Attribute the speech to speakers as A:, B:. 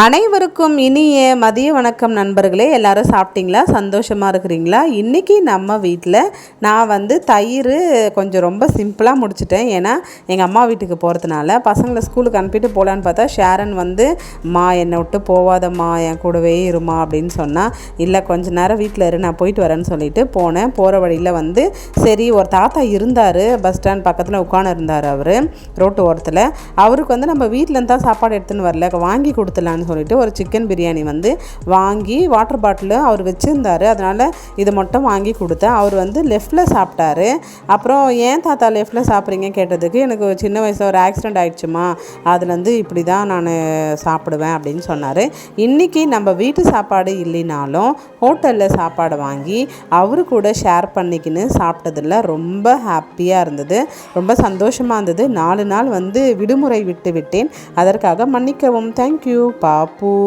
A: அனைவருக்கும் இனிய மதிய வணக்கம் நண்பர்களே. எல்லாரும் சாப்பிட்டீங்களா? சந்தோஷமாக இருக்கிறீங்களா? இன்றைக்கி நம்ம வீட்டில் நான் வந்து தயிர் கொஞ்சம் ரொம்ப சிம்பிளாக முடிச்சிட்டேன். ஏன்னா எங்கள் அம்மா வீட்டுக்கு போகிறதுனால பசங்களை ஸ்கூலுக்கு அனுப்பிட்டு போகலான்னு பார்த்தா ஷேரன் வந்து மா என்னை விட்டு போவாதம்மா என் கூடவே இருமா அப்படின்னு சொன்னால் இல்லை கொஞ்ச நேரம் வீட்டில் இரு நான் போயிட்டு வரேன்னு சொல்லிட்டு போனேன். போகிற வழியில் வந்து சரி ஒரு தாத்தா இருந்தார் பஸ் ஸ்டாண்ட் பக்கத்தில் உட்காந்து இருந்தார் அவர் ரோட்டு ஓரத்தில். அவருக்கு வந்து நம்ம வீட்டிலேருந்து தான் சாப்பாடு எடுத்துன்னு வரல. வாங்கி கொடுத்துலான்னு சொல்லிட்டு ஒரு சிக்கன் பிரியாணி வந்து வாங்கி வாட்டர் பாட்டில் அவர் வச்சுருந்தாரு. அதனால் இதை மட்டும் வாங்கி கொடுத்தேன். அவர் வந்து லெஃப்டில் சாப்பிட்டாரு. அப்புறம் ஏன் தாத்தா லெஃப்டில் சாப்பிட்றீங்க? கேட்டதுக்கு எனக்கு சின்ன வயசில் ஒரு ஆக்சிடெண்ட் ஆகிடுச்சுமா அதுலேருந்து இப்படி தான் நான் சாப்பிடுவேன் அப்படின்னு சொன்னார். இன்றைக்கி நம்ம வீட்டு சாப்பாடு இல்லைனாலும் ஹோட்டலில் சாப்பாடு வாங்கி அவரு கூட ஷேர் பண்ணிக்கின்னு சாப்பிட்டதில் ரொம்ப ஹாப்பியாக இருந்தது. ரொம்ப சந்தோஷமாக இருந்தது. நாலு நாள் வந்து விடுமுறை விட்டு விட்டேன். அதற்காக மன்னிக்கவும். Thank you papo.